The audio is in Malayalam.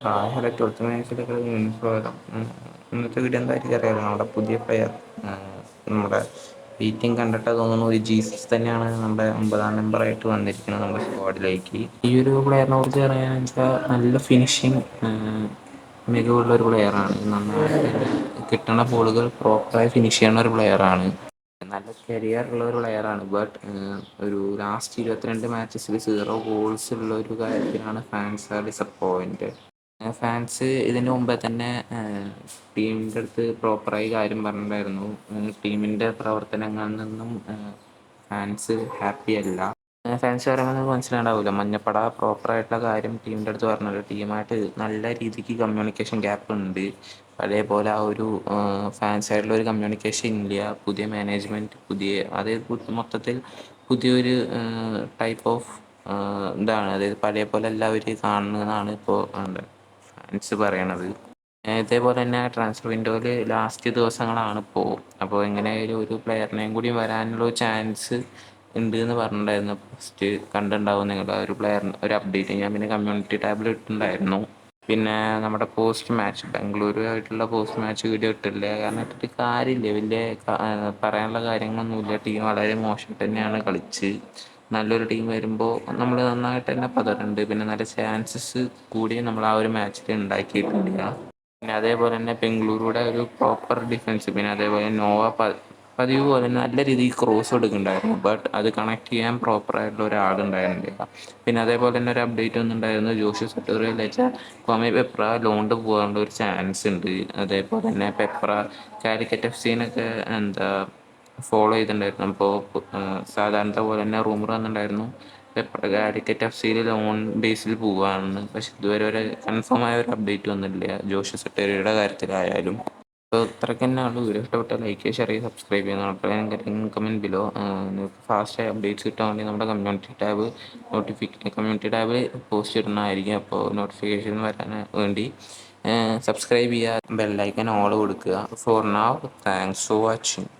ഹലോ ട്വൽത്ത് മാച്ചിലൊക്കെ സ്വാഗതം ഇന്നത്തെ വീഡിയോ എന്തായിരിക്കും അറിയാമല്ലോ നമ്മുടെ പുതിയ പ്ലെയർ നമ്മുടെ ബീറ്റിംഗ് കണ്ടിട്ട് തോന്നുന്നു ഒരു ജീസസ് തന്നെയാണ് നമ്മുടെ ഒമ്പതാം നമ്പർ ആയിട്ട് വന്നിരിക്കുന്നത് നമ്മുടെ സ്ക്വാഡിലേക്ക് ഈ ഒരു പ്ലെയറിനെ കുറിച്ച് പറയാന്ന് വെച്ചാൽ നല്ല ഫിനിഷിങ് മികവുള്ള ഒരു പ്ലെയറാണ് നന്നായിട്ട് കിട്ടുന്ന ബോളുകൾ പ്രോപ്പറായി ഫിനിഷ് ചെയ്യുന്ന ഒരു പ്ലെയറാണ് നല്ല കരിയർ ഉള്ള ഒരു പ്ലെയറാണ് ബട്ട് ഒരു ലാസ്റ്റ് ഇരുപത്തിരണ്ട് മാച്ചസിൽ സീറോ ഗോൾസ് ഉള്ള ഒരു കാര്യത്തിലാണ് ഫാൻസ് ആർ ഡിസപ്പോയിന്റഡ് ഫാൻസ് ഇതിന് മുമ്പേ തന്നെ ടീമിന്റെ അടുത്ത് പ്രോപ്പറായി കാര്യം പറഞ്ഞിട്ടുണ്ടായിരുന്നു. ടീമിന്റെ പ്രവർത്തനങ്ങളിൽ നിന്നും ഫാൻസ് ഹാപ്പി അല്ല. ഫാൻസ് പറയുമ്പോൾ നിങ്ങൾക്ക് മനസ്സിലാണ്ടാവില്ല മഞ്ഞപ്പട പ്രോപ്പറായിട്ടുള്ള കാര്യം ടീമിന്റെ അടുത്ത് പറഞ്ഞല്ലോ ടീമായിട്ട് നല്ല രീതിക്ക് കമ്മ്യൂണിക്കേഷൻ ഗ്യാപ്പ് ഉണ്ട്. അതേപോലെ ആ ഒരു ഫാൻസ് ആയിട്ടുള്ള ഒരു കമ്മ്യൂണിക്കേഷൻ ഇല്ല. പുതിയ മാനേജ്മെന്റ് പുതിയ അതായത് മൊത്തത്തിൽ പുതിയൊരു ടൈപ്പ് ഓഫ് ഇതാണ്. അതായത് പഴയ പോലെ എല്ലാവരും കാണുന്നതാണ് ഇപ്പോൾ ഫാൻസ് പറയണത്. ഇതേപോലെ തന്നെ ട്രാൻസ്ഫർ വിൻഡോയിൽ ലാസ്റ്റ് ദിവസങ്ങളാണ് ഇപ്പോൾ അപ്പോൾ എങ്ങനെയായാലും ഒരു പ്ലെയറിനെയും കൂടി വരാനുള്ള ചാൻസ് ഉണ്ട് എന്ന് പറഞ്ഞിട്ടുണ്ടായിരുന്നു. ഫസ്റ്റ് കണ്ടുണ്ടാവും നിങ്ങൾ ആ ഒരു പ്ലെയറിന് ഒരു അപ്ഡേറ്റ് ഞാൻ പിന്നെ കമ്മ്യൂണിറ്റി ടാബിൽ ഇട്ടിട്ടുണ്ടായിരുന്നു. പിന്നെ നമ്മുടെ പോസ്റ്റ് മാച്ച് ബാംഗ്ലൂരു ആയിട്ടുള്ള പോസ്റ്റ് മാച്ച് വീഡിയോ ഇട്ടില്ല. കാരണം ഇട്ടിട്ട് കാര്യമില്ല. വലിയ പറയാനുള്ള കാര്യങ്ങളൊന്നുമില്ല. ടീം വളരെ മോശം തന്നെയാണ് കളിച്ച്. നല്ലൊരു ടീം വരുമ്പോൾ നമ്മൾ നന്നായിട്ട് തന്നെ പതറുണ്ട്. പിന്നെ നല്ല ചാൻസസ് കൂടി നമ്മൾ ആ ഒരു മാച്ചിൽ ഉണ്ടാക്കിയിട്ടില്ല പിന്നെ അതേപോലെ തന്നെ ബംഗളൂരുടെ ഒരു പ്രോപ്പർ ഡിഫൻസ് പിന്നെ അതേപോലെ നോവ പതിവ് പോലെ നല്ല രീതിയിൽ ക്രോസ് എടുക്കുന്നുണ്ടായിരുന്നു. ബട്ട് അത് കണക്ട് ചെയ്യാൻ പ്രോപ്പർ പ്രോപ്പറായിട്ടുള്ള ഒരാളുണ്ടായിരുന്നില്ല പിന്നെ അതേപോലെ തന്നെ ഒരു അപ്ഡേറ്റ് ഒന്നുണ്ടായിരുന്നു ജോഷി സട്ടോറിയൽ വെച്ചാൽ കോമി പെപ്ര ലോണ്ട് പോകാനുള്ള ഒരു ചാൻസ് ഉണ്ട്. അതേപോലെ തന്നെ പെപ്ര കാലിക്കറ്റ് എഫ് സീനൊക്കെ എന്താ ഫോളോ ചെയ്തിട്ടുണ്ടായിരുന്നു. അപ്പോൾ സാധാരണത്തെ പോലെ തന്നെ റൂമർ വന്നിട്ടുണ്ടായിരുന്നു. കാലിക്കറ്റ് എഫ് സിയിൽ ലോൺ ബേസിൽ പോവുകയാണെന്ന് പക്ഷെ ഇതുവരെ ഒരു കൺഫേം ആയ ഒരു അപ്ഡേറ്റ് വന്നിട്ടില്ല. ജോഷ സെട്ടേരിയുടെ കാര്യത്തിലായാലും. അപ്പോൾ ഇത്രയ്ക്ക് തന്നെ ഉള്ളൂ വീഡിയോ ഇഷ്ടപ്പെട്ട ലൈക്ക് ഷെയർ ചെയ്ത് സബ്സ്ക്രൈബ് ചെയ്യുന്ന കമന്റ് ബിലോ നിങ്ങൾക്ക് ഫാസ്റ്റ് അപ്ഡേറ്റ്സ് കിട്ടാൻ വേണ്ടി നമ്മുടെ കമ്മ്യൂണിറ്റി ടാബ് നോട്ടിഫിക്ക കമ്മ്യൂണിറ്റി ടാബിൽ പോസ്റ്റ് ഇടുന്നതായിരിക്കും. അപ്പോൾ നോട്ടിഫിക്കേഷൻ വരാൻ വേണ്ടി. സബ്സ്ക്രൈബ് ചെയ്യുക. ബെല്ലൈക്കൻ ഓൾ കൊടുക്കുക. For now thanks for watching